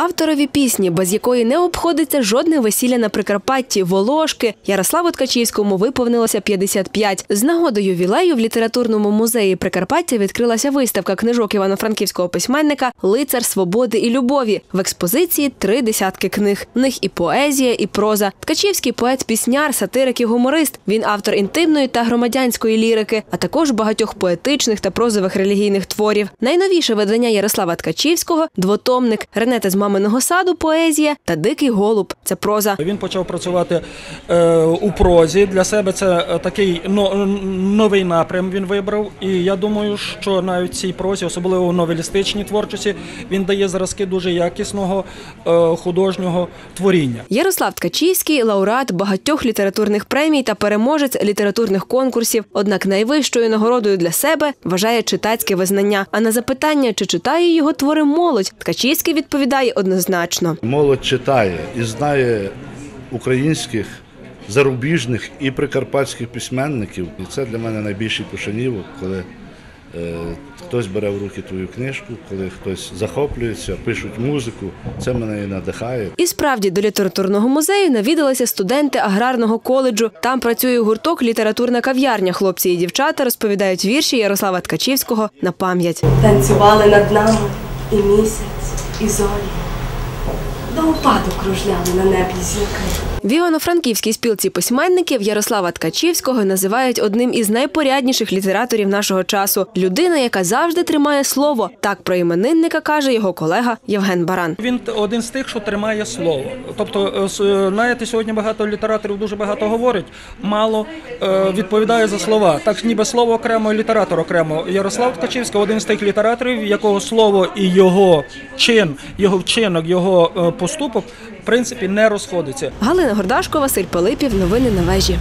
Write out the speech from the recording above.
Авторові пісні, без якої не обходиться жодне весілля на Прикарпатті, Волошки, Ярославу Ткачівському виповнилося 55. З нагодою ювілею в літературному музеї Прикарпаття відкрилася виставка книжок івано-франківського письменника Лицар свободи і любові. В експозиції три десятки книг. В них і поезія, і проза. Ткачівський поет-пісняр, сатирик і гуморист. Він автор інтимної та громадянської лірики, а також багатьох поетичних та прозових релігійних творів. Найновіше видання Ярослава Ткачівського двотомник Ренета з маминого саду поезія та Дикий голуб. Це проза. Він почав працювати е, у прозі. Для себе це е, такий но, новий напрям він вибрав. І я думаю, що навіть цій прозі, особливо у новелістичній творчості, він дає зразки дуже якісного е, художнього творіння. Ярослав Ткачівський лауреат багатьох літературних премій та переможець літературних конкурсів. Однак найвищою нагородою для себе вважає читацьке визнання. А на запитання, чи читає його твори молодь, Ткачівський відповідає однозначно. Молодь читає і знає українських, зарубіжних і прикарпатських письменників. І це для мене найбільший пошанівок, коли е, хтось бере в руки твою книжку, коли хтось захоплюється, пишуть музику. Це мене і надихає. І справді до літературного музею навідалися студенти аграрного коледжу. Там працює гурток літературна кав'ярня. Хлопці і дівчата розповідають вірші Ярослава Ткачівського на пам'ять. Танцювали над нами і місяць, і зорі. Упаду кружляли на небі зірки. В Івано-Франківській спілці письменників Ярослава Ткачівського називають одним із найпорядніших літераторів нашого часу. Людина, яка завжди тримає слово. Так про іменинника каже його колега Євген Баран. Він один з тих, що тримає слово. Тобто, е, с- е, знаєте, сьогодні багато літераторів дуже багато говорять, мало е, відповідає за слова. Так ніби слово окремо, і літератор окремо. Ярослав Ткачівський один з тих літераторів, якого слово і його чин, його вчинок, його е, поступок в принципі не розходиться. Галина Гордашко, Василь Пилипів. Новини на вежі.